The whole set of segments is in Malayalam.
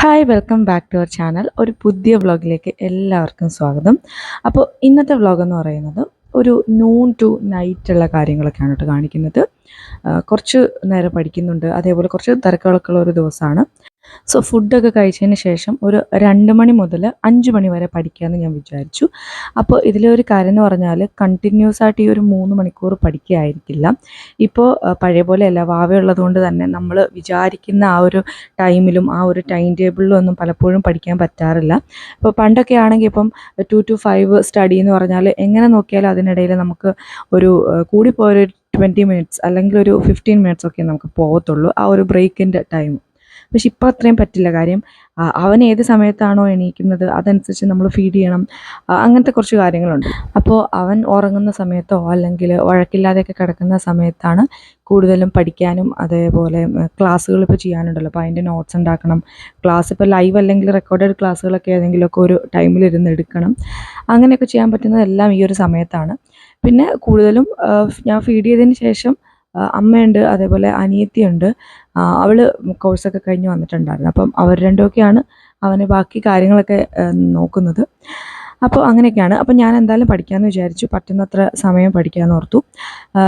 Hi welcome back to our channel ഒരു പുതിയ വ്ളോഗിലേക്ക് എല്ലാവർക്കും സ്വാഗതം. അപ്പോൾ ഇന്നത്തെ വ്ളോഗ് എന്ന് പറയുന്നത് ഒരു നൂൺ ടു നൈറ്റ് ഉള്ള കാര്യങ്ങളൊക്കെയാണ് കേട്ടോ കാണിക്കുന്നത്. കുറച്ച് നേരം പഠിക്കുന്നുണ്ട്. അതേപോലെ കുറച്ച് തിരക്കുകളൊക്കെ ഉള്ള ഒരു ദിവസമാണ്. സോ ഫുഡൊക്കെ കഴിച്ചതിന് ശേഷം ഒരു രണ്ട് മണി മുതൽ അഞ്ച് മണി വരെ പഠിക്കാമെന്ന് ഞാൻ വിചാരിച്ചു. അപ്പോൾ ഇതിലെ ഒരു കാര്യം എന്ന് പറഞ്ഞാൽ കണ്ടിന്യൂസ് ആയിട്ട് ഈ ഒരു മൂന്ന് മണിക്കൂർ പഠിക്കുകയായിരിക്കില്ല ഇപ്പോൾ പഴയ പോലെയല്ല വാവയുള്ളത് കൊണ്ട് തന്നെ നമ്മൾ വിചാരിക്കുന്ന ആ ഒരു ടൈമിലും ആ ഒരു ടൈം ടേബിളിലും ഒന്നും പലപ്പോഴും പഠിക്കാൻ പറ്റാറില്ല. ഇപ്പോൾ പണ്ടൊക്കെ ആണെങ്കിൽ ഇപ്പം ടു ടു ഫൈവ് സ്റ്റഡി എന്ന് പറഞ്ഞാൽ എങ്ങനെ നോക്കിയാലും അതിനിടയിൽ നമുക്ക് ഒരു കൂടിപ്പോയൊരു ട്വന്റി മിനിറ്റ്സ് അല്ലെങ്കിൽ ഒരു ഫിഫ്റ്റീൻ മിനിറ്റ്സ് ഒക്കെ നമുക്ക് പോകത്തുള്ളൂ. ആ ഒരു ബ്രേക്കിന്റെ ടൈം പക്ഷെ ഇപ്പോൾ അത്രയും പറ്റില്ല കാര്യം. അവൻ ഏത് സമയത്താണോ എണീക്കുന്നത് അതനുസരിച്ച് നമ്മൾ ഫീഡ് ചെയ്യണം. അങ്ങനത്തെ കുറച്ച് കാര്യങ്ങളുണ്ട്. അപ്പോൾ അവൻ ഉറങ്ങുന്ന സമയത്തോ അല്ലെങ്കിൽ വഴക്കില്ലാതെയൊക്കെ കിടക്കുന്ന സമയത്താണ് കൂടുതലും പഠിക്കാനും അതേപോലെ ക്ലാസ്സുകൾ ഇപ്പോൾ ചെയ്യാനുണ്ടല്ലോ. അപ്പോൾ അതിന്റെ നോട്ട്സ് ഉണ്ടാക്കണം. ക്ലാസ് ഇപ്പോൾ ലൈവ് അല്ലെങ്കിൽ റെക്കോർഡഡ് ക്ലാസ്സുകളൊക്കെ ഏതെങ്കിലുമൊക്കെ ഒരു ടൈമിൽ ഇരുന്ന് എടുക്കണം. അങ്ങനെയൊക്കെ ചെയ്യാൻ പറ്റുന്നതെല്ലാം ഈ ഒരു സമയത്താണ്. പിന്നെ കൂടുതലും ഞാൻ ഫീഡ് ചെയ്തതിന് ശേഷം അമ്മയുണ്ട് അതേപോലെ അനിയത്തിയുണ്ട്. ആ, അവൾ കോഴ്സൊക്കെ കഴിഞ്ഞ് വന്നിട്ടുണ്ടായിരുന്നു. അപ്പം അവർ രണ്ടുമൊക്കെയാണ് അവന് ബാക്കി കാര്യങ്ങളൊക്കെ നോക്കുന്നത്. അപ്പോൾ അങ്ങനെയൊക്കെയാണ്. അപ്പോൾ ഞാൻ എന്തായാലും പഠിക്കാമെന്ന് വിചാരിച്ചു. പറ്റുന്നത്ര സമയം പഠിക്കാമെന്ന് ഓർത്തു.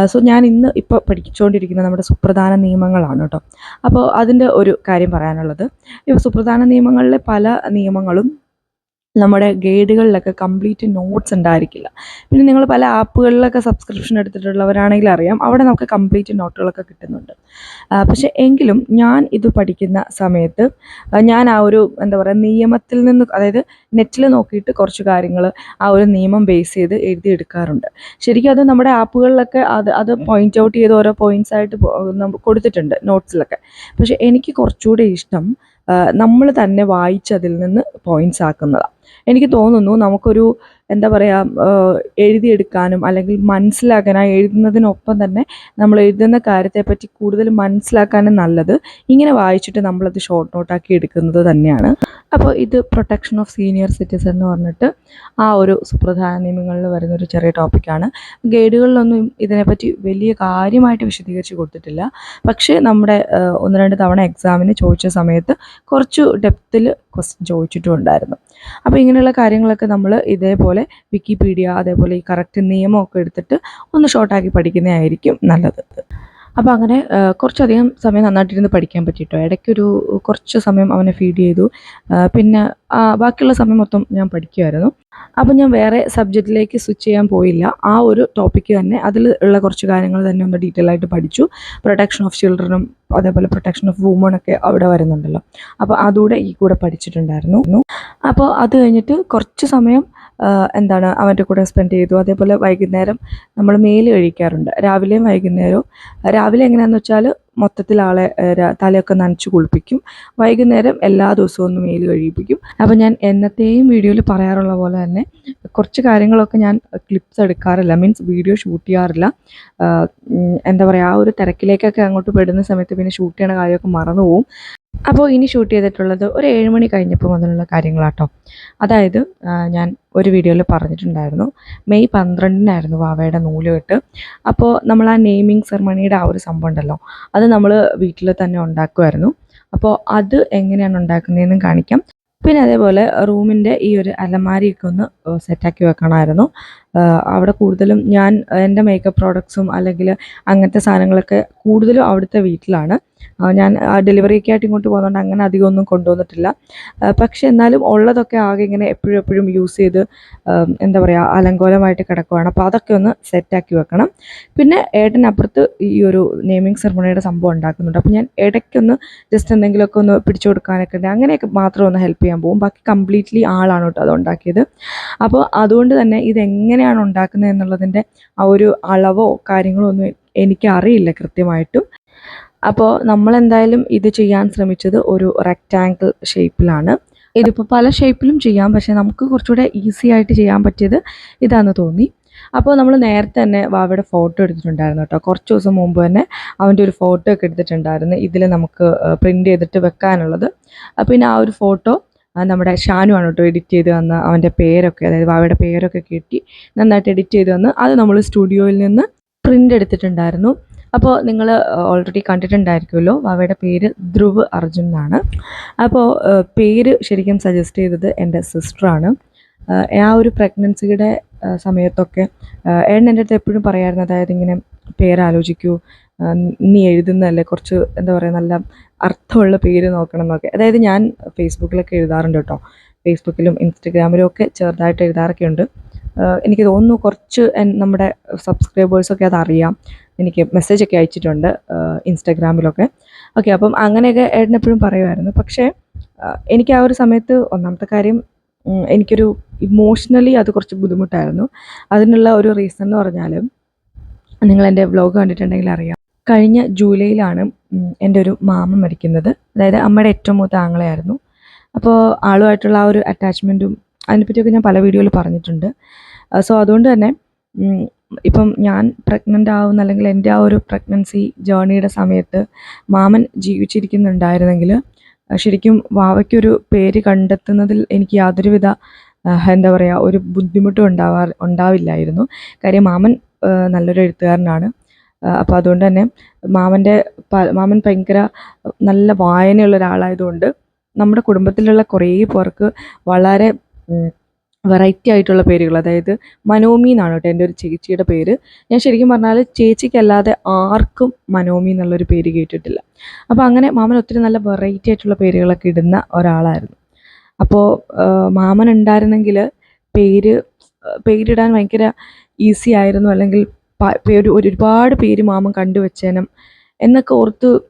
സോ ഞാൻ ഇന്ന് ഇപ്പോൾ പഠിച്ചുകൊണ്ടിരിക്കുന്ന നമ്മുടെ സുപ്രധാന നിയമങ്ങളാണ് കേട്ടോ. അപ്പോൾ അതിന്റെ ഒരു കാര്യം പറയാനുള്ളത്. ഇപ്പോൾ സുപ്രധാന നിയമങ്ങളിലെ പല നിയമങ്ങളും നമ്മുടെ ഗൈഡുകളിലൊക്കെ കംപ്ലീറ്റ് നോട്ട്സ് ഉണ്ടായിരിക്കില്ല. പിന്നെ നിങ്ങൾ പല ആപ്പുകളിലൊക്കെ സബ്സ്ക്രിപ്ഷൻ എടുത്തിട്ടുള്ളവരാണെങ്കിൽ അറിയാം അവിടെ നമുക്ക് കംപ്ലീറ്റ് നോട്ടുകളൊക്കെ കിട്ടുന്നുണ്ട്. പക്ഷേ എങ്കിലും ഞാൻ ഇത് പഠിക്കുന്ന സമയത്ത് ഞാൻ ആ ഒരു എന്താ പറയുക നിയമത്തിൽ നിന്ന് അതായത് നെറ്റിൽ നോക്കിയിട്ട് കുറച്ച് കാര്യങ്ങൾ ആ ഒരു നിയമം ബേസ് ചെയ്ത് എഴുതിയെടുക്കാറുണ്ട് ശരിക്കും അത് നമ്മുടെ ആപ്പുകളിലൊക്കെ അത് അത് പോയിന്റ് ഔട്ട് ചെയ്ത് ഓരോ പോയിന്റ്സ് ആയിട്ട് കൊടുത്തിട്ടുണ്ട് നോട്ട്സിലൊക്കെ പക്ഷേ എനിക്ക് കുറച്ചുകൂടെ ഇഷ്ടം നമ്മൾ തന്നെ വായിച്ചതിൽ നിന്ന് പോയിന്റ്സ് ആക്കുന്നതാണ് എനിക്ക് തോന്നുന്നു നമുക്കൊരു എന്താ പറയുക എഴുതിയെടുക്കാനും അല്ലെങ്കിൽ മനസ്സിലാക്കാൻ എഴുതുന്നതിനൊപ്പം തന്നെ നമ്മൾ എഴുതുന്ന കാര്യത്തെപ്പറ്റി കൂടുതൽ മനസ്സിലാക്കാനും നല്ലത്. ഇങ്ങനെ വായിച്ചിട്ട് നമ്മളത് ഷോർട്ട് നോട്ടാക്കി എടുക്കുന്നത് തന്നെയാണ്. അപ്പോൾ ഇത് പ്രൊട്ടക്ഷൻ ഓഫ് സീനിയർ സിറ്റിസൺ എന്ന് പറഞ്ഞിട്ട് ആ ഒരു സുപ്രധാന നിയമങ്ങളിൽ വരുന്ന ഒരു ചെറിയ ടോപ്പിക്കാണ് ഗൈഡുകളിലൊന്നും ഇതിനെപ്പറ്റി വലിയ കാര്യമായിട്ട് വിശദീകരിച്ച് കൊടുത്തിട്ടില്ല. പക്ഷേ നമ്മുടെ ഒന്ന് രണ്ട് തവണ എക്സാമിന് ചോദിച്ച സമയത്ത് കുറച്ച് ഡെപ്തിൽ ക്വസ്റ്റ്യൻ ചോദിച്ചിട്ടും ഉണ്ടായിരുന്നു അപ്പോൾ ഇങ്ങനെയുള്ള കാര്യങ്ങളൊക്കെ നമ്മൾ ഇതേപോലെ വിക്കിപീഡിയ അതേപോലെ ഈ കറക്റ്റ് നിയമമൊക്കെ എടുത്തിട്ട് ഒന്ന് ഷോർട്ടാക്കി പഠിക്കുന്നതായിരിക്കും നല്ലത്. അപ്പോൾ അങ്ങനെ കുറച്ചധികം സമയം നന്നായിട്ടിരുന്ന് പഠിക്കാൻ പറ്റിയിട്ടോ ഇടയ്ക്കൊരു കുറച്ച് സമയം അവനെ ഫീഡ് ചെയ്തു. പിന്നെ ബാക്കിയുള്ള സമയം മൊത്തം ഞാൻ പഠിക്കുമായിരുന്നു അപ്പം ഞാൻ വേറെ സബ്ജക്റ്റിലേക്ക് സ്വിച്ച് ചെയ്യാൻ പോയില്ല. ആ ഒരു ടോപ്പിക്ക് തന്നെ അതിൽ ഉള്ള കുറച്ച് കാര്യങ്ങൾ തന്നെ ഒന്ന് ഡീറ്റെയിൽ ആയിട്ട് പഠിച്ചു. പ്രൊട്ടക്ഷൻ ഓഫ് ചിൽഡ്രനും അതേപോലെ പ്രൊട്ടക്ഷൻ ഓഫ് വുമണൊക്കെ അവിടെ വരുന്നുണ്ടല്ലോ. അപ്പോൾ അതുകൂടെ ഈ കൂടെ പഠിച്ചിട്ടുണ്ടായിരുന്നു. അപ്പോൾ അത് കഴിഞ്ഞിട്ട് കുറച്ച് സമയം എന്താണ് അവന്റെ കൂടെ സ്പെൻഡ് ചെയ്തു. അതേപോലെ വൈകുന്നേരം നമ്മൾ മേൽ കഴിക്കാറുണ്ട്. രാവിലെയും വൈകുന്നേരവും. രാവിലെ എങ്ങനെയാണെന്ന് വെച്ചാൽ മൊത്തത്തിൽ ആളെ തലയൊക്കെ നനച്ച് കുളിപ്പിക്കും. വൈകുന്നേരം എല്ലാ ദിവസവും ഒന്ന് മേൽ കഴിപ്പിക്കും അപ്പോൾ ഞാൻ എന്നത്തെയും വീഡിയോയിൽ പറയാറുള്ള പോലെ തന്നെ കുറച്ച് കാര്യങ്ങളൊക്കെ ഞാൻ ക്ലിപ്സ് എടുക്കാറില്ല. മീൻസ് വീഡിയോ ഷൂട്ട് ചെയ്യാറില്ല. എന്താ പറയുക ആ ഒരു തിരക്കിലേക്കൊക്കെ അങ്ങോട്ട് പെടുന്ന സമയത്ത് പിന്നെ ഷൂട്ട് ചെയ്യണ കാര്യമൊക്കെ മറന്നു പോകും അപ്പോൾ ഇനി ഷൂട്ട് ചെയ്തിട്ടുള്ളത് ഒരു ഏഴ് മണി കഴിഞ്ഞപ്പോൾ മുതലുള്ള കാര്യങ്ങളാട്ടോ. അതായത് ഞാൻ ഒരു വീഡിയോയിൽ പറഞ്ഞിട്ടുണ്ടായിരുന്നു. മെയ് പന്ത്രണ്ടിനായിരുന്നു വാവയുടെ നൂലുകെട്ട്. അപ്പോൾ നമ്മൾ ആ നെയിമിങ് സെറമണിയുടെ ആ ഒരു സംഭവം ഉണ്ടല്ലോ അത് നമ്മൾ വീട്ടിൽ തന്നെ ഉണ്ടാക്കുമായിരുന്നു. അപ്പോൾ അത് എങ്ങനെയാണ് ഉണ്ടാക്കുന്നതെന്നും കാണിക്കാം. പിന്നെ അതേപോലെ റൂമിന്റെ ഈ ഒരു അലമാരിയൊക്കെ ഒന്ന് സെറ്റാക്കി വെക്കണമായിരുന്നു. അവിടെ കൂടുതലും ഞാൻ എന്റെ മേക്കപ്പ് പ്രോഡക്ട്സും അല്ലെങ്കിൽ അങ്ങനത്തെ സാധനങ്ങളൊക്കെ കൂടുതലും അവിടുത്തെ വീട്ടിലാണ്. ഞാൻ ഡെലിവറിയൊക്കെ ആയിട്ട് ഇങ്ങോട്ട് പോകുന്നതുകൊണ്ട് അങ്ങനെ അധികം ഒന്നും കൊണ്ടുവന്നിട്ടില്ല. പക്ഷെ എന്നാലും ഉള്ളതൊക്കെ ആകെ ഇങ്ങനെ എപ്പോഴും എപ്പോഴും യൂസ് ചെയ്ത് എന്താ പറയുക അലങ്കോലമായിട്ട് കിടക്കുവാണ്. അപ്പോൾ അതൊക്കെ ഒന്ന് സെറ്റാക്കി വെക്കണം. പിന്നെ ഏട്ടനപ്പുറത്ത് ഈ ഒരു നെയിമിങ് സെറമണിയുടെ സംഭവം ഉണ്ടാക്കുന്നുണ്ട്. അപ്പോൾ ഞാൻ ഇടയ്ക്കൊന്ന് ജസ്റ്റ് എന്തെങ്കിലുമൊക്കെ ഒന്ന് പിടിച്ചു കൊടുക്കാനൊക്കെ ഉണ്ട്. അങ്ങനെയൊക്കെ മാത്രം ഒന്ന് ഹെൽപ്പ് ചെയ്യാൻ പോകും. ബാക്കി കംപ്ലീറ്റ്ലി ആളാണ് കേട്ടോ അത് ഉണ്ടാക്കിയത്. അപ്പോൾ അതുകൊണ്ട് തന്നെ ഇതെങ്ങനെയാണ് ഉണ്ടാക്കുന്നത് എന്നുള്ളതിന്റെ ആ ഒരു അളവോ കാര്യങ്ങളോ ഒന്നും എനിക്കറിയില്ല കൃത്യമായിട്ടും. അപ്പോൾ നമ്മളെന്തായാലും ഇത് ചെയ്യാൻ ശ്രമിച്ചത് ഒരു റെക്റ്റാങ്കിൾ ഷേപ്പിലാണ് ഇതിപ്പോൾ പല ഷേപ്പിലും ചെയ്യാം പക്ഷേ നമുക്ക് കുറച്ചുകൂടെ ഈസി ആയിട്ട് ചെയ്യാൻ പറ്റിയത് ഇതാണെന്ന് തോന്നി. അപ്പോൾ നമ്മൾ നേരത്തെ തന്നെ വാവയുടെ ഫോട്ടോ എടുത്തിട്ടുണ്ടായിരുന്നു കേട്ടോ. കുറച്ച് ദിവസം മുമ്പ് തന്നെ അവന്റെ ഒരു ഫോട്ടോ ഒക്കെ എടുത്തിട്ടുണ്ടായിരുന്നു. ഇതിൽ നമുക്ക് പ്രിന്റ് ചെയ്തിട്ട് വെക്കാനുള്ളത്. പിന്നെ ആ ഒരു ഫോട്ടോ നമ്മുടെ ഷാനു ആണ് കേട്ടോ എഡിറ്റ് ചെയ്ത് തന്ന അവന്റെ പേരൊക്കെ അതായത് വാവയുടെ പേരൊക്കെ കിട്ടി നന്നായിട്ട് എഡിറ്റ് ചെയ്ത് തന്ന്. അത് നമ്മൾ സ്റ്റുഡിയോയിൽ നിന്ന് പ്രിന്റ് എടുത്തിട്ടുണ്ടായിരുന്നു. അപ്പോൾ നിങ്ങൾ ഓൾറെഡി കണ്ടിട്ടുണ്ടായിരിക്കുമല്ലോ വാവയുടെ പേര് ധ്രുവ് അർജുൻ എന്നാണ്. അപ്പോൾ പേര് ശരിക്കും സജസ്റ്റ് ചെയ്തത് എന്റെ സിസ്റ്ററാണ് ആ ഒരു പ്രഗ്നൻസിയുടെ സമയത്തൊക്കെ ഏട്ടൻ എന്റെ അടുത്ത് എപ്പോഴും പറയായിരുന്നു അതായത് ഇങ്ങനെ പേരാലോചിക്കൂ നീ എഴുതുന്നതല്ലേ കുറച്ച് എന്താ പറയുക നല്ല അർത്ഥമുള്ള പേര് നോക്കണം എന്നൊക്കെ. അതായത് ഞാൻ ഫേസ്ബുക്കിലൊക്കെ എഴുതാറുണ്ട് കേട്ടോ. ഫേസ്ബുക്കിലും ഇൻസ്റ്റഗ്രാമിലും ഒക്കെ ചെറുതായിട്ട് എഴുതാറൊക്കെ ഉണ്ട് എനിക്ക് തോന്നുന്നു കുറച്ച് നമ്മുടെ സബ്സ്ക്രൈബേഴ്സൊക്കെ അതറിയാം. എനിക്ക് മെസ്സേജൊക്കെ അയച്ചിട്ടുണ്ട് ഇൻസ്റ്റാഗ്രാമിലൊക്കെ. ഓക്കെ അപ്പം അങ്ങനെയൊക്കെ ഏട്ടൻ എപ്പോഴും പറയുമായിരുന്നു. പക്ഷേ എനിക്ക് ആ ഒരു സമയത്ത് ഒന്നാമത്തെ കാര്യം എനിക്കൊരു ഇമോഷണലി അത് കുറച്ച് ബുദ്ധിമുട്ടായിരുന്നു. അതിനുള്ള ഒരു റീസൺ എന്ന് പറഞ്ഞാൽ നിങ്ങൾ എന്റെ വ്ലോഗ് കണ്ടിട്ടുണ്ടെങ്കിൽ അറിയാം. കഴിഞ്ഞ ജൂലൈയിലാണ് എന്റെ ഒരു മാമ മരിക്കുന്നത്. അതായത് അമ്മയുടെ ഏറ്റവും മൂത്ത ആങ്ങളെയായിരുന്നു. അപ്പോൾ ആളുമായിട്ടുള്ള ആ ഒരു അറ്റാച്ച്മെന്റും അതിനെപ്പറ്റിയൊക്കെ ഞാൻ പല വീഡിയോയിൽ പറഞ്ഞിട്ടുണ്ട്. സോ അതുകൊണ്ട് തന്നെ ഇപ്പം ഞാൻ പ്രഗ്നന്റ് ആവുന്ന അല്ലെങ്കിൽ എന്റെ ആ ഒരു പ്രഗ്നൻസി ജേണിയുടെ സമയത്ത് മാമൻ ജീവിച്ചിരിക്കുന്നുണ്ടായിരുന്നെങ്കിൽ ശരിക്കും വാവയ്ക്കൊരു പേര് കണ്ടെത്തുന്നതിൽ എനിക്ക് യാതൊരുവിധ എന്താ പറയുക ഒരു ബുദ്ധിമുട്ടും ഉണ്ടാവാ ഉണ്ടാവില്ലായിരുന്നു. കാര്യം മാമൻ നല്ലൊരു എഴുത്തുകാരനാണ്. അപ്പോൾ അതുകൊണ്ട് തന്നെ മാമന്റെ മാമൻ ഭയങ്കര നല്ല വായനയുള്ള ഒരാളായതുകൊണ്ട് നമ്മുടെ കുടുംബത്തിലുള്ള കുറേ പേർക്ക് വളരെ വെറൈറ്റി ആയിട്ടുള്ള പേരുകൾ. അതായത് മനോമി എന്നാണ് കേട്ടോ എന്റെ ഒരു ചേച്ചിയുടെ പേര്. ഞാൻ ശരിക്കും പറഞ്ഞാൽ ചേച്ചിക്കല്ലാതെ ആർക്കും മനോമി എന്നുള്ളൊരു പേര് കേട്ടിട്ടില്ല. അപ്പോൾ അങ്ങനെ മാമൻ ഒത്തിരി നല്ല വെറൈറ്റി ആയിട്ടുള്ള പേരുകളൊക്കെ ഇടുന്ന ഒരാളായിരുന്നു. അപ്പോൾ മാമൻ ഉണ്ടായിരുന്നെങ്കിൽ പേര് പേരിടാൻ ഭയങ്കര ഈസി ആയിരുന്നു. അല്ലെങ്കിൽ പേര് ഒരു- ഒരുപാട് പേര് മാമൻ കണ്ടുവച്ചേനും എന്നൊക്കെ ഓർത്ത്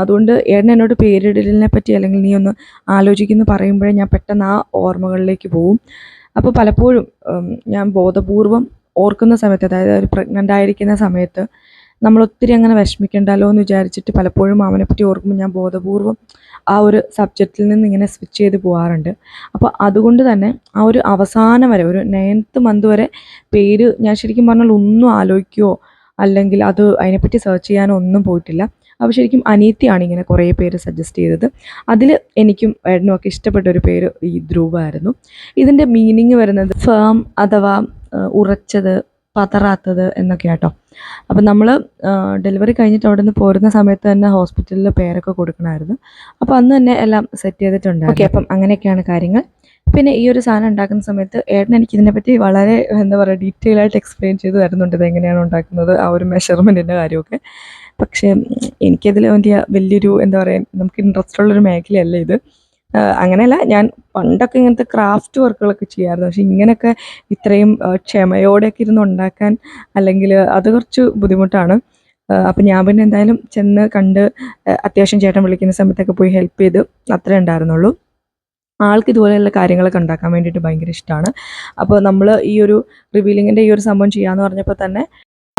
അതുകൊണ്ട് ഏട്ടൻ എന്നോട് പേരിടലിനെ പറ്റി അല്ലെങ്കിൽ നീ ഒന്ന് ആലോചിക്കുന്നു പറയുമ്പോഴേ ഞാൻ പെട്ടെന്ന് ആ ഓർമ്മകളിലേക്ക് പോവും. അപ്പോൾ പലപ്പോഴും ഞാൻ ബോധപൂർവം ഓർക്കുന്ന സമയത്ത് അതായത് ഒരു പ്രഗ്നന്റ് ആയിരിക്കുന്ന സമയത്ത് നമ്മൾ ഒത്തിരി അങ്ങനെ വിഷമിക്കണ്ടല്ലോ എന്ന് വിചാരിച്ചിട്ട് പലപ്പോഴും അവനെ പറ്റി ഓർക്കുമ്പോൾ ഞാൻ ബോധപൂർവം ആ ഒരു സബ്ജക്റ്റിൽ നിന്ന് ഇങ്ങനെ സ്വിച്ച് ചെയ്ത് പോകാറുണ്ട് അപ്പോൾ അതുകൊണ്ട് തന്നെ ആ ഒരു അവസാനം വരെ ഒരു നയൻത്ത് മന്ത് വരെ പേര് ഞാൻ ശരിക്കും പറഞ്ഞാൽ ഒന്നും ആലോചിക്കുകയോ അല്ലെങ്കിൽ അത് അതിനെപ്പറ്റി സെർച്ച് ചെയ്യാനോ ഒന്നും പോയിട്ടില്ല. അപ്പോൾ ശരിക്കും അനീത്തിയാണ് ഇങ്ങനെ കുറേ പേര് സജസ്റ്റ് ചെയ്തത്. അതിൽ എനിക്കും ഏട്ടനും ഒക്കെ ഇഷ്ടപ്പെട്ട ഒരു പേര് ഈ ധ്രുവായിരുന്നു ഇതിന്റെ മീനിങ് വരുന്നത് ഫേം അഥവാ ഉറച്ചത് പതറാത്തത് എന്നൊക്കെ കേട്ടോ അപ്പം നമ്മൾ ഡെലിവറി കഴിഞ്ഞിട്ട് അവിടെ നിന്ന് പോരുന്ന സമയത്ത് തന്നെ ഹോസ്പിറ്റലിൽ പേരൊക്കെ കൊടുക്കണമായിരുന്നു അപ്പോൾ അന്ന് തന്നെ എല്ലാം സെറ്റ് ചെയ്തിട്ടുണ്ട് ഓക്കെ അപ്പം അങ്ങനെയൊക്കെയാണ് കാര്യങ്ങൾ. പിന്നെ ഈ ഒരു സാധനം ഉണ്ടാക്കുന്ന സമയത്ത് ഏട്ടൻ എനിക്ക് ഇതിനെപ്പറ്റി വളരെ എന്താ പറയുക ഡീറ്റെയിൽ ആയിട്ട് എക്സ്പ്ലെയിൻ ചെയ്ത് തരുന്നുണ്ട്. ഇത് എങ്ങനെയാണ് ഉണ്ടാക്കുന്നത് ആ ഒരു മെഷർമെന്റിന്റെ കാര്യമൊക്കെ. പക്ഷേ എനിക്കതിൽ വലിയ വലിയൊരു എന്താ പറയുക നമുക്ക് ഇൻട്രസ്റ്റ് ഉള്ളൊരു മേഖലയല്ല ഇത്. അങ്ങനെയല്ല ഞാൻ പണ്ടൊക്കെ ഇങ്ങനത്തെ ക്രാഫ്റ്റ് വർക്കുകളൊക്കെ ചെയ്യാമായിരുന്നു പക്ഷെ ഇങ്ങനെയൊക്കെ ഇത്രയും ക്ഷമയോടെയൊക്കെ ഇരുന്ന് ഉണ്ടാക്കാൻ അല്ലെങ്കിൽ അത് കുറച്ച് ബുദ്ധിമുട്ടാണ്. അപ്പം ഞാൻ പിന്നെ എന്തായാലും ചെന്ന് കണ്ട് അത്യാവശ്യം ചേട്ടൻ വിളിക്കുന്ന സമയത്തൊക്കെ പോയി ഹെൽപ്പ് ചെയ്ത് അത്രേ ഉണ്ടായിരുന്നുള്ളൂ. ആൾക്ക് ഇതുപോലെയുള്ള കാര്യങ്ങളൊക്കെ ഉണ്ടാക്കാൻ വേണ്ടിയിട്ട് ഭയങ്കര ഇഷ്ടമാണ് അപ്പോൾ നമ്മൾ ഈ ഒരു റിവീലിങ്ങിന്റെ ഈ ഒരു സംഭവം ചെയ്യാമെന്ന് പറഞ്ഞപ്പോൾ തന്നെ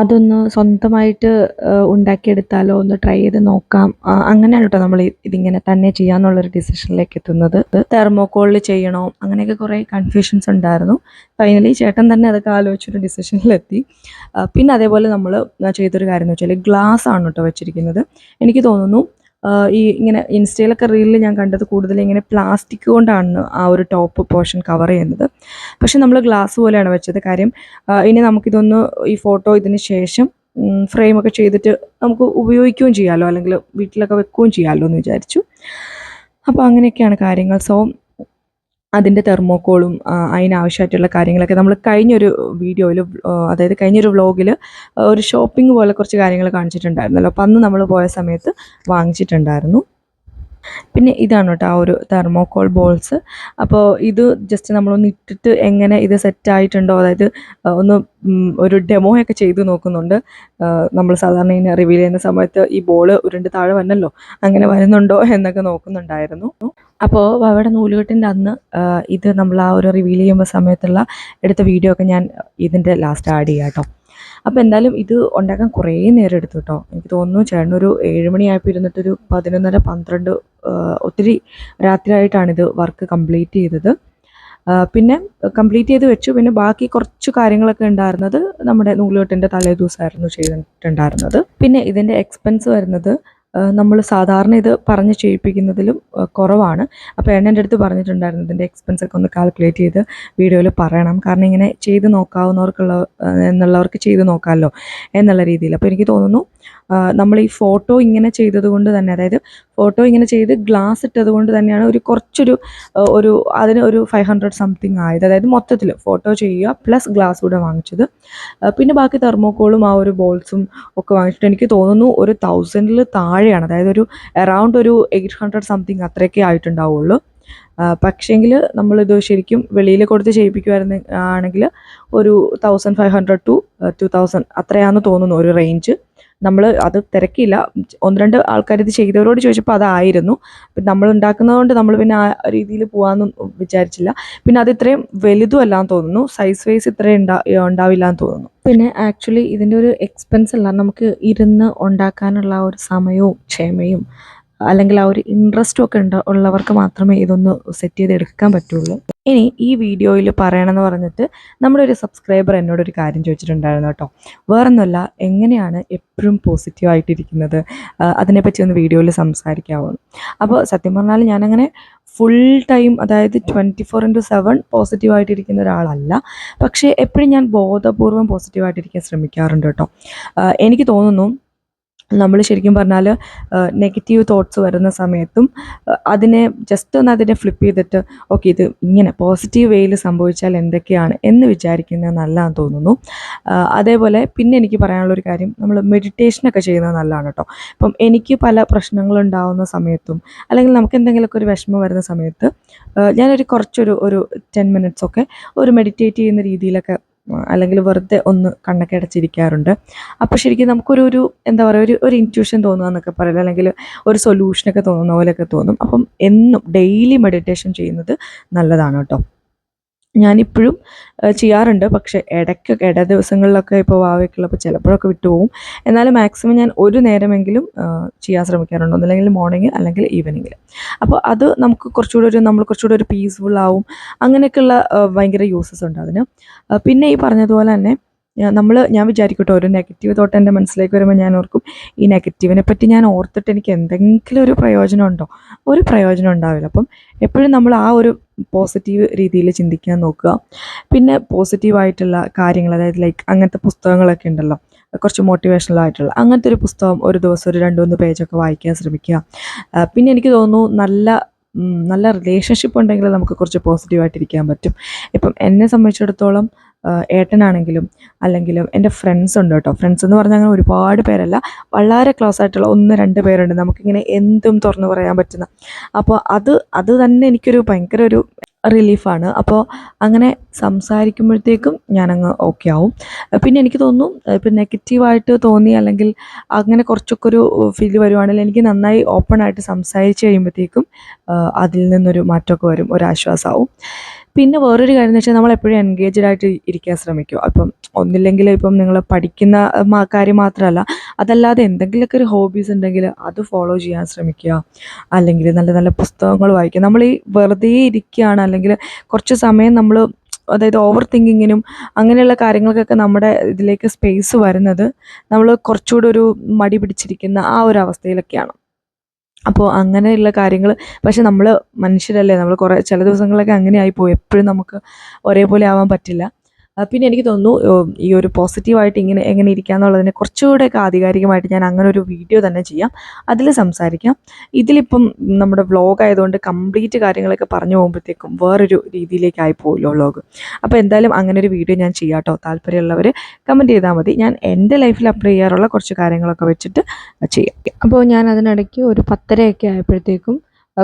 അതൊന്ന് സ്വന്തമായിട്ട് ഉണ്ടാക്കിയെടുത്താലോ ഒന്ന് ട്രൈ ചെയ്ത് നോക്കാം. അങ്ങനെയാണ് കേട്ടോ നമ്മൾ ഇതിങ്ങനെ തന്നെ ചെയ്യാന്നുള്ളൊരു ഡിസിഷനിലേക്ക് എത്തുന്നത്. തെർമോക്കോളിൽ ചെയ്യണോ? അങ്ങനെയൊക്കെ കുറേ കൺഫ്യൂഷൻസ് ഉണ്ടായിരുന്നു. ഫൈനലി ചേട്ടൻ തന്നെ അതൊക്കെ ആലോചിച്ചൊരു ഡിസിഷനിലെത്തി പിന്നെ അതേപോലെ നമ്മൾ ചെയ്തൊരു കാര്യം എന്ന് വെച്ചാൽ ഗ്ലാസ് ആണ് കേട്ടോ വെച്ചിരിക്കുന്നത്. എനിക്ക് തോന്നുന്നു ഈ ഇങ്ങനെ ഇൻസ്റ്റയിലൊക്കെ റീലിൽ ഞാൻ കണ്ടത് കൂടുതൽ ഇങ്ങനെ പ്ലാസ്റ്റിക് കൊണ്ടാണ് ആ ഒരു ടോപ്പ് പോർഷൻ കവർ ചെയ്യുന്നത്. പക്ഷെ നമ്മൾ ഗ്ലാസ് പോലെയാണ് വെച്ചത്. കാര്യം ഇനി നമുക്കിതൊന്ന് ഈ ഫോട്ടോ ഇതിന് ശേഷം ഫ്രെയിമൊക്കെ ചെയ്തിട്ട് നമുക്ക് ഉപയോഗിക്കുകയും ചെയ്യാമല്ലോ അല്ലെങ്കിൽ വീട്ടിലൊക്കെ വെക്കുകയും ചെയ്യാമല്ലോ എന്ന് വിചാരിച്ചു. അപ്പോൾ അങ്ങനെയൊക്കെയാണ് കാര്യങ്ങൾ. സോ അതിന്റെ തെർമോക്കോളും അതിനാവശ്യമായിട്ടുള്ള കാര്യങ്ങളൊക്കെ നമ്മൾ കഴിഞ്ഞൊരു വീഡിയോയിൽ അതായത് കഴിഞ്ഞൊരു വ്ളോഗിൽ ഒരു ഷോപ്പിംഗ് പോലെ കുറച്ച് കാര്യങ്ങൾ കാണിച്ചിട്ടുണ്ടായിരുന്നല്ലോ. അപ്പോൾ അന്ന് നമ്മൾ പോയ സമയത്ത് വാങ്ങിച്ചിട്ടുണ്ടായിരുന്നു. പിന്നെ ഇതാണ് കേട്ടോ ആ ഒരു തെർമോക്കോൾ ബോൾസ് അപ്പോൾ ഇത് ജസ്റ്റ് നമ്മളൊന്ന് ഇട്ടിട്ട് എങ്ങനെ ഇത് സെറ്റ് ആയിട്ടുണ്ടോ അതായത് ഒന്ന് ഒരു ഡെമോയൊക്കെ ചെയ്ത് നോക്കുന്നുണ്ട്. നമ്മൾ സാധാരണ ഇങ്ങനെ റിവീൽ ചെയ്യുന്ന സമയത്ത് ഈ ബോൾ ഉരുണ്ട് താഴെ വന്നല്ലോ അങ്ങനെ വരുന്നുണ്ടോ എന്നൊക്കെ നോക്കുന്നുണ്ടായിരുന്നു. അപ്പോൾ അവിടെ നൂലുകെട്ടിന്റെ അന്ന് ഇത് നമ്മൾ ആ ഒരു റിവീൽ ചെയ്യുമ്പോൾ സമയത്തുള്ള എടുത്ത വീഡിയോ ഒക്കെ ഞാൻ ഇതിന്റെ ലാസ്റ്റ് ആഡ് ചെയ്യാം കേട്ടോ അപ്പോൾ എന്തായാലും ഇത് ഉണ്ടാക്കാൻ കുറേ നേരം എടുത്തു കേട്ടോ. എനിക്ക് തോന്നുന്നു ചേട്ടനൊരു ഏഴ് മണിയായപ്പോൾ ഇരുന്നിട്ടൊരു പതിനൊന്നര പന്ത്രണ്ട് ഒത്തിരി രാത്രിയായിട്ടാണ് ഇത് വർക്ക് കംപ്ലീറ്റ് ചെയ്തത്. പിന്നെ കംപ്ലീറ്റ് ചെയ്ത് വെച്ചു. പിന്നെ ബാക്കി കുറച്ച് കാര്യങ്ങളൊക്കെ ഉണ്ടായിരുന്നത് നമ്മുടെ നൂലുകെട്ടിന്റെ തലേ ദിവസമായിരുന്നു ചെയ്തിട്ടുണ്ടായിരുന്നത്. പിന്നെ ഇതിന്റെ എക്സ്പെൻസ് വരുന്നത് നമ്മൾ സാധാരണ ഇത് പറഞ്ഞ് ചെയ്യിപ്പിക്കുന്നതിലും കുറവാണ്. അപ്പോൾ എണ്ണന്റെ അടുത്ത് പറഞ്ഞിട്ടുണ്ടായിരുന്നു ഇതിന്റെ എക്സ്പെൻസ് ഒക്കെ ഒന്ന് കാൽക്കുലേറ്റ് ചെയ്ത് വീഡിയോയിൽ പറയണം. കാരണം ഇങ്ങനെ ചെയ്ത് നോക്കാവുന്നവർക്കുള്ള എന്നുള്ളവർക്ക് ചെയ്ത് നോക്കാമല്ലോ എന്നുള്ള രീതിയിൽ. അപ്പോൾ എനിക്ക് തോന്നുന്നു നമ്മൾ ഈ ഫോട്ടോ ഇങ്ങനെ ചെയ്തതുകൊണ്ട് തന്നെ അതായത് ഫോട്ടോ ഇങ്ങനെ ചെയ്ത് ഗ്ലാസ് ഇട്ടതുകൊണ്ട് തന്നെയാണ് ഒരു കുറച്ചൊരു ഒരു അതിന് ഒരു ഫൈവ് ഹൺഡ്രഡ് സംതിങ് ആയത്. അതായത് മൊത്തത്തിൽ ഫോട്ടോ ചെയ്യുക പ്ലസ് ഗ്ലാസ് കൂടെ വാങ്ങിച്ചത്. പിന്നെ ബാക്കി തെർമോക്കോളും ആ ഒരു ബോൾസും ഒക്കെ വാങ്ങിച്ചിട്ട് എനിക്ക് തോന്നുന്നു ഒരു തൗസൻഡിൽ താഴെയാണ്. അതായത് ഒരു അറൗണ്ട് ഒരു എയ്റ്റ് ഹൺഡ്രഡ് സംതിങ് അത്രയൊക്കെ ആയിട്ടുണ്ടാവുള്ളൂ. പക്ഷേങ്കിൽ നമ്മളിത് ശരിക്കും വെളിയിൽ കൊടുത്ത് ചെയ്യിപ്പിക്കുമായിരുന്നു ആണെങ്കിൽ ഒരു thousand five hundred to two thousand അത്രയാണെന്ന് തോന്നുന്നു ഒരു റേഞ്ച് നമ്മൾ അത് തിരക്കിയില്ല. ഒന്ന് രണ്ട് ആൾക്കാർ ഇത് ചെയ്തവരോട് ചോദിച്ചപ്പോൾ അതായിരുന്നു. നമ്മൾ ഉണ്ടാക്കുന്നതുകൊണ്ട് നമ്മൾ പിന്നെ ആ രീതിയിൽ പോകാമെന്ന് വിചാരിച്ചില്ല. പിന്നെ അത് ഇത്രയും വലുതും അല്ലാന്ന് തോന്നുന്നു. സൈസ് വൈസ് ഇത്രയും ഉണ്ടാ ഉണ്ടാവില്ല എന്ന് തോന്നുന്നു. പിന്നെ ആക്ച്വലി ഇതിന്റെ ഒരു എക്സ്പെൻസ് അല്ല നമുക്ക് ഇരുന്ന് ഉണ്ടാക്കാനുള്ള ഒരു സമയവും ക്ഷമയും അല്ലെങ്കിൽ ആ ഒരു ഇൻട്രസ്റ്റും ഒക്കെ ഉണ്ട് ഉള്ളവർക്ക് മാത്രമേ ഇതൊന്ന് സെറ്റ് ചെയ്ത് എടുക്കാൻ പറ്റുള്ളൂ. ഇനി ഈ വീഡിയോയിൽ പറയണമെന്ന് പറഞ്ഞിട്ട് നമ്മുടെ ഒരു സബ്സ്ക്രൈബർ എന്നോട് ഒരു കാര്യം ചോദിച്ചിട്ടുണ്ടായിരുന്നു കേട്ടോ. വേറൊന്നുമല്ല എങ്ങനെയാണ് എപ്പോഴും പോസിറ്റീവായിട്ടിരിക്കുന്നത് അതിനെപ്പറ്റി ഒന്ന് വീഡിയോയിൽ സംസാരിക്കാമോ അപ്പോൾ സത്യം പറഞ്ഞാൽ ഞാനങ്ങനെ ഫുൾ ടൈം അതായത് ട്വന്റി ഫോർ ഇന്റു സെവൻ പോസിറ്റീവായിട്ടിരിക്കുന്ന ഒരാളല്ല. പക്ഷേ എപ്പോഴും ഞാൻ ബോധപൂർവം പോസിറ്റീവായിട്ടിരിക്കാൻ ശ്രമിക്കാറുണ്ട് കേട്ടോ. എനിക്ക് തോന്നുന്നു നമ്മൾ ശരിക്കും പറഞ്ഞാൽ നെഗറ്റീവ് തോട്ട്സ് വരുന്ന സമയത്തും അതിനെ ജസ്റ്റ് ഒന്ന് അതിനെ ഫ്ലിപ്പ് ചെയ്തിട്ട് ഓക്കെ ഇത് ഇങ്ങനെ പോസിറ്റീവ് വേയിൽ സംഭവിച്ചാൽ എന്തൊക്കെയാണ് എന്ന് വിചാരിക്കുന്നത് നല്ലതാണെന്ന് തോന്നുന്നു. അതേപോലെ പിന്നെ എനിക്ക് പറയാനുള്ളൊരു കാര്യം നമ്മൾ മെഡിറ്റേഷനൊക്കെ ചെയ്യുന്നത് നല്ലതാണ് കേട്ടോ ഇപ്പം എനിക്ക് പല പ്രശ്നങ്ങളുണ്ടാവുന്ന സമയത്തും അല്ലെങ്കിൽ നമുക്ക് എന്തെങ്കിലുമൊക്കെ ഒരു വിഷമം വരുന്ന സമയത്ത് ഞാനൊരു കുറച്ചൊരു ഒരു ടെൻ മിനിറ്റ്സ് ഒക്കെ ഒരു മെഡിറ്റേറ്റ് ചെയ്യുന്ന രീതിയിലൊക്കെ അല്ലെങ്കിൽ വെറുതെ ഒന്ന് കണ്ണൊക്കെ അടച്ചിരിക്കാറുണ്ട്. അപ്പോൾ ശരിക്കും നമുക്കൊരു ഒരു എന്താ പറയുക ഒരു ഒരു ഇന്റ്യൂഷൻ തോന്നുക എന്നൊക്കെ പറയില്ല. അല്ലെങ്കിൽ ഒരു സൊല്യൂഷനൊക്കെ തോന്നുന്ന പോലെയൊക്കെ തോന്നും. അപ്പം എന്നും ഡെയിലി മെഡിറ്റേഷൻ ചെയ്യുന്നത് നല്ലതാണ് കേട്ടോ. ഞാനിപ്പോഴും ചെയ്യാറുണ്ട്. പക്ഷേ ഇടയ്ക്കൊക്കെ ഇട ദിവസങ്ങളിലൊക്കെ ഇപ്പോൾ വാവയ്ക്കുള്ളപ്പോൾ ചിലപ്പോഴൊക്കെ വിട്ടുപോകും. എന്നാലും മാക്സിമം ഞാൻ ഒരു നേരമെങ്കിലും ചെയ്യാൻ ശ്രമിക്കാറുണ്ട്. ഒന്നില്ലെങ്കിൽ മോർണിംഗ് അല്ലെങ്കിൽ ഈവനിങ്ങിൽ അപ്പോൾ അത് നമുക്ക് കുറച്ചുകൂടി ഒരു നമ്മൾ കുറച്ചുകൂടി ഒരു പീസ്ഫുൾ ആവും. അങ്ങനെയൊക്കെയുള്ള ഭയങ്കര യൂസസ് ഉണ്ട് അതിന്. പിന്നെ ഈ പറഞ്ഞതുപോലെ തന്നെ നമ്മൾ ഞാൻ വിചാരിക്കട്ടെ ഒരു നെഗറ്റീവ് തോട്ട് എന്റെ മനസ്സിലേക്ക് വരുമ്പോൾ ഞാൻ ഓർക്കും ഈ നെഗറ്റീവിനെ പറ്റി ഞാൻ ഓർത്തിട്ട് എനിക്ക് എന്തെങ്കിലും ഒരു പ്രയോജനം ഉണ്ടോ? ഒരു പ്രയോജനം ഉണ്ടാവില്ല. അപ്പം എപ്പോഴും നമ്മൾ ആ ഒരു പോസിറ്റീവ് രീതിയിൽ ചിന്തിക്കാൻ നോക്കുക. പിന്നെ പോസിറ്റീവായിട്ടുള്ള കാര്യങ്ങൾ അതായത് ലൈക്ക് അങ്ങനത്തെ പുസ്തകങ്ങളൊക്കെ ഉണ്ടല്ലോ കുറച്ച് മോട്ടിവേഷണൽ ആയിട്ടുള്ള അങ്ങനത്തെ ഒരു പുസ്തകം ഒരു ദിവസം ഒരു രണ്ട് മൂന്ന് പേജൊക്കെ വായിക്കാൻ ശ്രമിക്കുക. പിന്നെ എനിക്ക് തോന്നുന്നു നല്ല നല്ല റിലേഷൻഷിപ്പ് ഉണ്ടെങ്കിൽ നമുക്ക് കുറച്ച് പോസിറ്റീവായിട്ടിരിക്കാൻ പറ്റും. ഇപ്പം എന്നെ സംബന്ധിച്ചിടത്തോളം ഏട്ടനാണെങ്കിലും അല്ലെങ്കിലും എന്റെ ഫ്രണ്ട്സ് ഉണ്ട് കേട്ടോ. ഫ്രണ്ട്സ് എന്ന് പറഞ്ഞാൽ അങ്ങനെ ഒരുപാട് പേരല്ല. വളരെ ക്ലോസ് ആയിട്ടുള്ള ഒന്ന് രണ്ട് പേരുണ്ട്. നമുക്കിങ്ങനെ എന്തും തുറന്നു പറയാൻ പറ്റുന്ന. അപ്പോൾ അത് അത് തന്നെ എനിക്കൊരു ഭയങ്കര ഒരു റിലീഫാണ് അപ്പോൾ അങ്ങനെ സംസാരിക്കുമ്പോഴത്തേക്കും ഞാനങ്ങ് ഓക്കെ ആവും. പിന്നെ എനിക്ക് തോന്നും ഇപ്പം നെഗറ്റീവായിട്ട് തോന്നി അല്ലെങ്കിൽ അങ്ങനെ കുറച്ചൊക്കെ ഒരു ഫീൽ വരുവാണെങ്കിൽ എനിക്ക് നന്നായി ഓപ്പൺ ആയിട്ട് സംസാരിച്ച് കഴിയുമ്പോഴത്തേക്കും അതിൽ നിന്നൊരു മാറ്റമൊക്കെ വരും. ഒരു ആശ്വാസമാവും. പിന്നെ വേറൊരു കാര്യം എന്ന് വെച്ചാൽ നമ്മൾ എപ്പോഴും എൻഗേജ്ഡ് ആയിട്ട് ഇരിക്കാൻ ശ്രമിക്കും. അപ്പം ഒന്നില്ലെങ്കിൽ ഇപ്പം നിങ്ങൾ പഠിക്കുന്ന കാര്യം മാത്രമല്ല അതല്ലാതെ എന്തെങ്കിലുമൊക്കെ ഒരു ഹോബീസ് ഉണ്ടെങ്കിൽ അത് ഫോളോ ചെയ്യാൻ ശ്രമിക്കുക. അല്ലെങ്കിൽ നല്ല നല്ല പുസ്തകങ്ങൾ വായിക്കുക. നമ്മൾ ഈ വെറുതെ ഇരിക്കുകയാണ് അല്ലെങ്കിൽ കുറച്ച് സമയം നമ്മൾ അതായത് ഓവർ തിങ്കിങ്ങിനും അങ്ങനെയുള്ള കാര്യങ്ങൾക്കൊക്കെ നമ്മുടെ ഇതിലേക്ക് സ്പേസ് വരുന്നത് നമ്മൾ കുറച്ചുകൂടെ ഒരു മടി പിടിച്ചിരിക്കുന്ന ആ ഒരു അവസ്ഥയിലൊക്കെയാണ്. അപ്പോൾ അങ്ങനെയുള്ള കാര്യങ്ങൾ പക്ഷെ നമ്മൾ മനുഷ്യരല്ലേ നമ്മൾ കുറേ ചില ദിവസങ്ങളിലൊക്കെ അങ്ങനെ ആയിപ്പോയി എപ്പോഴും നമുക്ക് ഒരേപോലെ ആവാൻ പറ്റില്ല. പിന്നെ എനിക്ക് തോന്നുന്നു ഈ ഒരു പോസിറ്റീവായിട്ട് ഇങ്ങനെ എങ്ങനെ ഇരിക്കുക എന്നുള്ളതിനെ കുറച്ചുകൂടെയൊക്കെ ആധികാരികമായിട്ട് ഞാൻ അങ്ങനെ ഒരു വീഡിയോ തന്നെ ചെയ്യാം. അതിൽ സംസാരിക്കാം. ഇതിലിപ്പം നമ്മുടെ വ്ളോഗ് ആയതുകൊണ്ട് കംപ്ലീറ്റ് കാര്യങ്ങളൊക്കെ പറഞ്ഞു പോകുമ്പോഴത്തേക്കും വേറൊരു രീതിയിലേക്കായി പോകുമല്ലോ വ്ളോഗ് അപ്പോൾ എന്തായാലും അങ്ങനെ ഒരു വീഡിയോ ഞാൻ ചെയ്യാം കേട്ടോ താല്പര്യമുള്ളവർ കമന്റ് ചെയ്താൽ മതി. ഞാൻ എന്റെ ലൈഫിൽ അപ്ലൈ ചെയ്യാറുള്ള കുറച്ച് കാര്യങ്ങളൊക്കെ വെച്ചിട്ട് ചെയ്യാം. അപ്പോൾ ഞാൻ അതിനിടയ്ക്ക് ഒരു പത്തരയൊക്കെ ആയപ്പോഴത്തേക്കും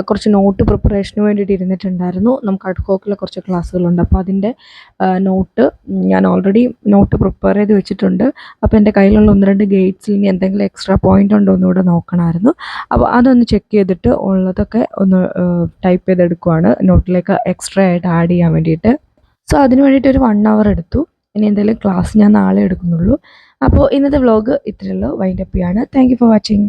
കുറച്ച് നോട്ട് പ്രിപ്പറേഷന് വേണ്ടിയിട്ട് ഇരുന്നിട്ടുണ്ടായിരുന്നു. നമുക്ക് അഡ്കോക്കിലെ കുറച്ച് ക്ലാസ്സുകളുണ്ട്. അപ്പോൾ അതിന്റെ നോട്ട് ഞാൻ ഓൾറെഡി നോട്ട് പ്രിപ്പയർ ചെയ്ത് വെച്ചിട്ടുണ്ട്. അപ്പോൾ എന്റെ കയ്യിലുള്ള ഒന്ന് രണ്ട് ഗേറ്റ്സിൽ ഇനി എന്തെങ്കിലും എക്സ്ട്രാ പോയിന്റ് ഉണ്ടോ എന്ന് നോക്കണമായിരുന്നു. അപ്പോൾ അതൊന്ന് ചെക്ക് ചെയ്തിട്ട് ഉള്ളതൊക്കെ ഒന്ന് ടൈപ്പ് ചെയ്തെടുക്കുവാണ്. നോട്ടിലേക്ക് എക്സ്ട്രാ ആയിട്ട് ആഡ് ചെയ്യാൻ വേണ്ടിയിട്ട്. സോ അതിന് വേണ്ടിയിട്ട് ഒരു വൺ അവർ എടുത്തു. ഇനി എന്തെങ്കിലും ക്ലാസ് ഞാൻ നാളെ എടുക്കുന്നുള്ളൂ. അപ്പോൾ ഇന്നത്തെ വ്ളോഗ് ഇത്രയുള്ളൂ വൈൻഡപ്പ് ചെയ്യാണ്. Thank you for watching